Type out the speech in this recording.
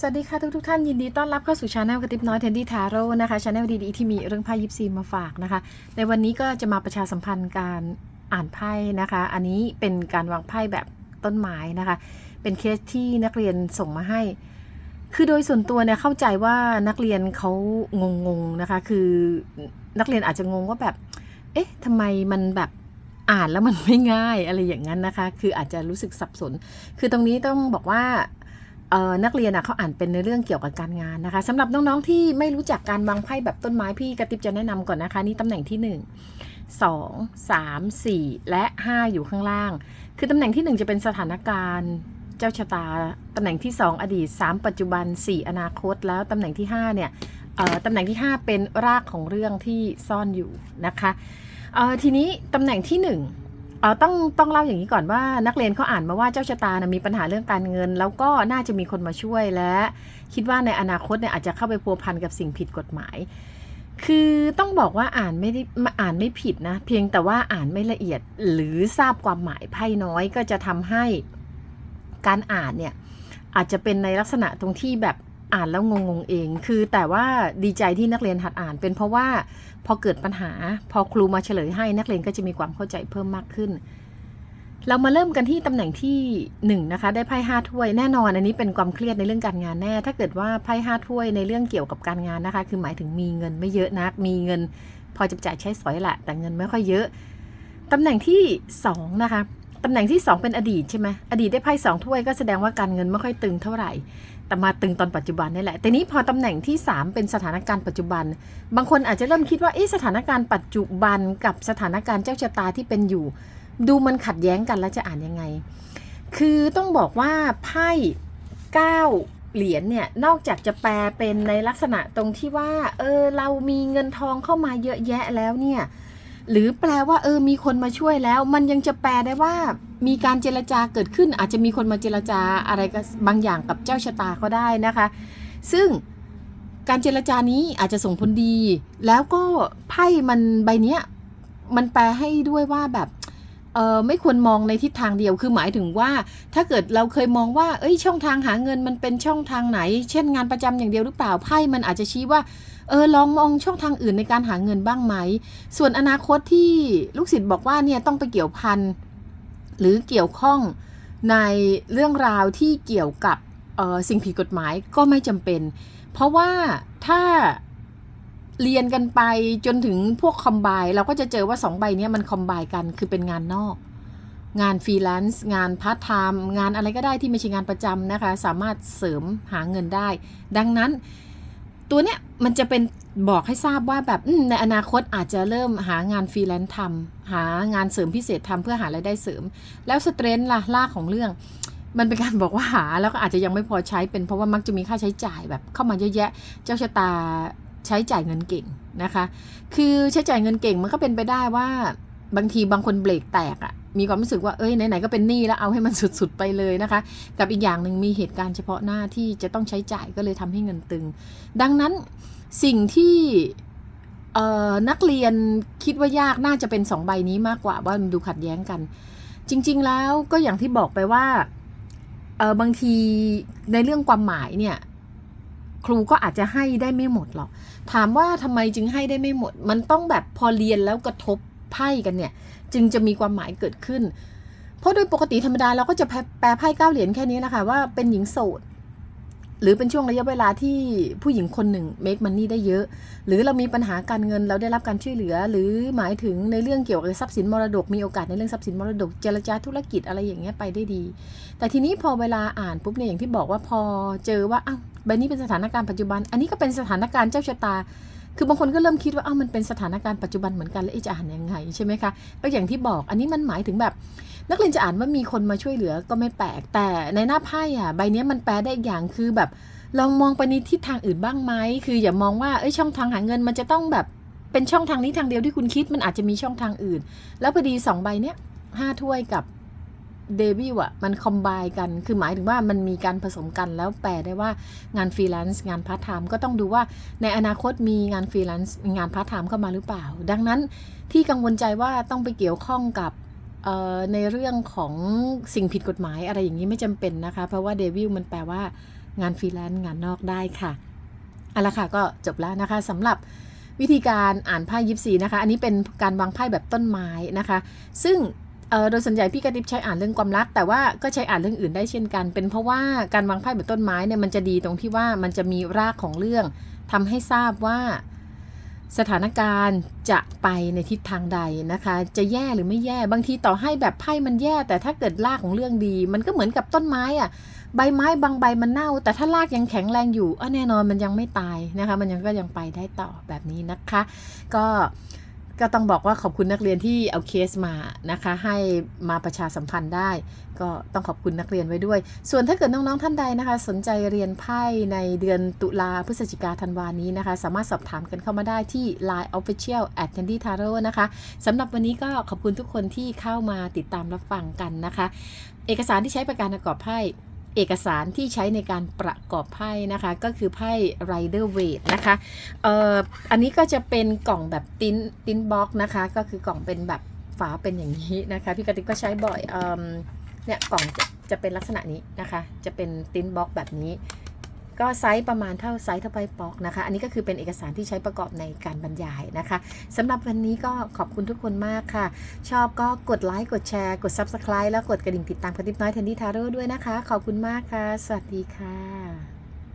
สวัสดีค่ะทุกทุกท่านยินดีต้อนรับเข้าสู่ช anel กระติบน้อยเทนดี้ทาโร่นะคะช anel ดีๆที่มีเรื่องไพ่ยิปซีมาฝากนะคะ ในวันนี้ก็จะมาประชาสัมพันธ์การอ่านไพ่นะคะ อันนี้เป็นการวางไพ่แบบต้นไม้นะคะ เป็นเคสที่นักเรียนส่งมาให้ คือโดยส่วนตัวเนี่ยเข้าใจว่านักเรียนเขางงๆนะคะ คือนักเรียนอาจจะงงว่าแบบ เอ๊ะทำไมมันแบบอ่านแล้วมันไม่ง่ายอะไรอย่างนั้นนะคะ คืออาจจะรู้สึกสับสน คือตรงนี้ต้องบอกว่า นักเรียนอะเขาอ่านเป็นในเรื่องเกี่ยวกับการงานนะคะสำหรับน้องๆที่ไม่รู้จักการวางไพ่แบบต้นไม้พี่กระติบจะแนะนำก่อนนะคะ นี่ตำแหน่งที่ 1 2 3 4 และ 5 อยู่ข้างล่าง คือตำแหน่งที่ 1 จะเป็นสถานการณ์เจ้าชะตา ตำแหน่งที่ 2 อดีต 3 ปัจจุบัน 4 อนาคต แล้วตำแหน่งที่ 5 เนี่ยตำแหน่งที่ 5 เป็นรากของเรื่องที่ซ่อนอยู่นะคะทีนี้ตำแหน่งที่ 1 เออต้องต้องเล่าอย่างนี้ก่อนว่านักเรียนเขาอ่านมาว่าเจ้าชะตานะมีปัญหาเรื่องการเงิน แล้วก็น่าจะมีคนมาช่วยและ คิดว่าในอนาคตเนี่ยอาจจะเข้าไปพัวพันกับสิ่งผิดกฎหมาย คือต้องบอกว่าอ่านไม่ได้อ่านไม่ผิดนะ เพียงแต่ว่าอ่านไม่ละเอียดหรือทราบความหมายไพ่น้อยก็จะทำให้การอ่านเนี่ยอาจจะเป็นในลักษณะตรงที่แบบ อ่านแล้วงงๆเอง คือแต่ว่าดีใจที่นักเรียนหัดอ่าน เป็นเพราะว่าพอเกิดปัญหา พอครูมาเฉลยให้นักเรียนก็จะมีความเข้าใจเพิ่มมากขึ้น เรามาเริ่มกันที่ตำแหน่งที่หนึ่งนะคะได้ไพ่ห้าถ้วยแน่นอนอันนี้เป็นความเครียดในเรื่องการงานแน่ ถ้าเกิดว่าไพ่ห้าถ้วยในเรื่องเกี่ยวกับการงานนะคะ คือหมายถึงมีเงินไม่เยอะนัก มีเงิน พอจะจ่ายใช้สอยแหละแต่เงินไม่ค่อยเยอะตำแหน่งที่สองนะคะตำแหน่งที่สองเป็นอดีตใช่ไหมอดีตได้ไพ่สองถ้วยก็แสดงว่าการเงินไม่ค่อยตึงเท่าไหร่ แต่มาตึงตอนปัจจุบันนี่แหละ แต่นี้พอตำแหน่งที่ 3 เป็นสถานการณ์ปัจจุบัน บางคนอาจจะเริ่มคิดว่าอสถานการณ์ปัจจุบันกับสถานการณ์เจ้าชะตาที่เป็นอยู่ ดูมันขัดแย้งกันแล้วจะอ่านยังไง คือต้องบอกว่าไพ่เก้าเหรียญเนี่ยนอกจากจะแปลเป็นในลักษณะตรงที่ว่าเออเรามีเงินทองเข้ามาเยอะแยะแล้วเนี่ยหรือแปลว่าเออมีคนมาช่วยแล้ว มันยังจะแปลได้ว่า มีการเจรจาเกิดขึ้น อาจจะมีคนมาเจรจาอะไรก็บางอย่างกับเจ้าชะตาก็ได้นะคะ ซึ่งการเจรจานี้อาจจะส่งผลดี แล้วก็ไพ่มันใบเนี้ยมันแปลให้ด้วยว่าแบบเออไม่ควรมองในทิศทางเดียว คือหมายถึงว่า ถ้าเกิดเราเคยมองว่า เอ้ย ช่องทางหาเงินมันเป็นช่องทางไหน เช่นงานประจำอย่างเดียวหรือเปล่า ไพ่มันอาจจะชี้ว่า เออ ลองมองช่องทางอื่นในการหาเงินบ้างไหม ส่วนอนาคตที่ลูกศิษย์บอกว่าเนี่ยต้องไปเกี่ยวพัน หรือเกี่ยวข้องในเรื่องราวที่เกี่ยวกับสิ่งผิดกฎหมายก็ไม่จำเป็น เพราะว่าถ้าเรียนกันไปจนถึงพวกคอมไบเราก็จะเจอว่าสองใบนี้มันคอมไบกันคือเป็นงานนอก งานฟรีแลนซ์งานพาร์ทไทม์งานอะไรก็ได้ที่ไม่ใช่งานประจำนะคะ สามารถเสริมหาเงินได้ ดังนั้น ตัวเนี้ยมันจะเป็นบอกให้ทราบว่าแบบในอนาคตอาจจะเริ่มหางานฟรีแลนซ์ทำหางานเสริมพิเศษทำเพื่อหารายได้เสริม แล้วสเตรนท์ล่ะล่าของเรื่อง มันเป็นการบอกว่าหาแล้วก็อาจจะยังไม่พอใช้เป็นเพราะว่ามักจะมีค่าใช้จ่ายแบบเข้ามาเยอะแยะ เจ้าชะตาใช้จ่ายเงินเก่งนะคะ คือใช้จ่ายเงินเก่งมันก็เป็นไปได้ว่าบางทีบางคนเบรกแตกอะ มีความรู้สึกว่าเอ้ยไหนๆก็เป็นหนี้แล้วเอาให้มันสุดๆไปเลยนะคะ กับอีกอย่างหนึ่งมีเหตุการณ์เฉพาะหน้าที่จะต้องใช้จ่ายก็เลยทำให้เงินตึง ดังนั้นสิ่งที่นักเรียนคิดว่ายากน่าจะเป็นสองใบนี้มากกว่าว่ามันดูขัดแย้งกัน จริง ๆ แล้วก็อย่างที่บอกไปว่าบางทีในเรื่องความหมายเนี่ยครูก็อาจจะให้ได้ไม่หมดหรอก ถามว่าทำไมจึงให้ได้ไม่หมด มันต้องแบบพอเรียนแล้วกระทบ ไพ่กันเนี่ย จึงจะมีความหมายเกิดขึ้น เพราะโดยปกติธรรมดาเราก็จะแปลไพ่เก้าเหรียญแค่นี้แหละค่ะว่าเป็นหญิงโสดหรือเป็นช่วงระยะเวลาที่ผู้หญิงคนหนึ่ง make money ได้เยอะ หรือเรามีปัญหาการเงินเราได้รับการช่วยเหลือ หรือหมายถึงในเรื่องเกี่ยวกับทรัพย์สินมรดกมีโอกาสในเรื่องทรัพย์สินมรดกเจรจาธุรกิจอะไรอย่างเงี้ยไปได้ดี แต่ทีนี้พอเวลาอ่านปุ๊บเนี่ยอย่างที่บอกว่าพอเจอว่าอ้าวใบนี้เป็นสถานการณ์ปัจจุบัน อันนี้ก็เป็นสถานการณ์เจ้าชะตา คือบางคนก็เริ่มคิดว่าอ้าวมันเป็นสถานการณ์ปัจจุบันเหมือนกันแล้วเอ๊ะจะอ่านยังไงใช่ไหมคะก็อย่างที่บอกอันนี้มันหมายถึงแบบ นักเรียนจะอ่านว่ามีคนมาช่วยเหลือก็ไม่แปลก แต่ในหน้าไพ่อะใบนี้มันแปลได้อีกอย่างคือแบบ ลองมองไปในทิศทางอื่นบ้างไหมคืออย่ามองว่าเอ้ยช่องทางหาเงินมันจะต้องแบบเป็นช่องทางนี้ทางเดียวที่คุณคิดมันอาจจะมีช่องทางอื่น แล้วพอดีสองใบเนี้ยห้าถ้วยกับ เดวิลอะมันคอมไบกัน คือหมายถึงว่ามันมีการผสมกันแล้วแปลได้ว่างานฟรีแลนซ์งานพาร์ทไทม์ก็ต้องดูว่าในอนาคตมีงานฟรีแลนซ์งานพาร์ทไทม์เข้ามาหรือเปล่า ดังนั้นที่กังวลใจว่าต้องไปเกี่ยวข้องกับในเรื่องของสิ่งผิดกฎหมายอะไรอย่างนี้ไม่จำเป็นนะคะ เพราะว่าเดวิลมันแปลว่างานฟรีแลนซ์งานนอกได้ค่ะเอาละค่ะก็จบแล้วนะคะสำหรับวิธีการอ่านไพ่ยิปซีนะคะ อันนี้เป็นการวางไพ่แบบต้นไม้นะคะ ซึ่ง โดยส่วนใหญ่พี่กระติบใช้อ่านเรื่องความรัก แต่ว่าก็ใช้อ่านเรื่องอื่นได้เช่นกัน เป็นเพราะว่าการวางไพ่แบบต้นไม้เนี่ยมันจะดีตรงที่ว่ามันจะมีรากของเรื่องทำให้ทราบว่าสถานการณ์จะไปในทิศทางใดนะคะ จะแย่หรือไม่แย่ บางทีต่อให้แบบไพ่มันแย่ แต่ถ้าเกิดรากของเรื่องดี มันก็เหมือนกับต้นไม้อะใบไม้บางใบมันเน่า แต่ถ้ารากยังแข็งแรงอยู่อะแน่นอนมันยังไม่ตายนะคะ มันยังก็ยังไปได้ต่อแบบนี้นะคะ ก็ ก็ต้องบอกว่าขอบคุณนักเรียนที่เอาเคสมานะคะให้มาประชาสัมพันธ์ได้ ก็ต้องขอบคุณนักเรียนไว้ด้วย ส่วนถ้าเกิดน้องๆท่านใดนะคะ สนใจเรียนไพ่ในเดือนตุลาพฤศจิกาธันวานี้นะคะ สามารถสอบถามกันเข้ามาได้ที่ Line Official at Candy Taro นะคะสำหรับวันนี้ก็ขอบคุณทุกคนที่เข้ามาติดตามรับฟังกันนะคะ เอกสารที่ใช้ประการประกอบไพ่ เอกสารที่ใช้ในการประกอบไพ่นะคะ ก็คือไพ่ Rider Waite นะคะเอ่ออันนี้ก็จะเป็นกล่องแบบติ้นติ้นบ็อกนะคะ ก็คือกล่องเป็นแบบฝาเป็นอย่างนี้นะคะ พี่กติกก็ใช้บ่อยเอมเนี่ยกล่องจะจะเป็นลักษณะนี้นะคะ จะเป็นติ้นบ็อกแบบนี้ ก็ไซส์ประมาณเท่าไซส์เท่าใบปอกนะคะ อันนี้ก็คือเป็นเอกสารที่ใช้ประกอบในการบรรยายนะคะสำหรับวันนี้ก็ขอบคุณทุกคนมากค่ะ ชอบก็กดไลค์กดแชร์กด Subscribe แล้วกดกระดิ่งติดตามกระติบน้อยแทนดี้ทาโร่ด้วยนะคะ ขอบคุณมากค่ะ สวัสดีค่ะ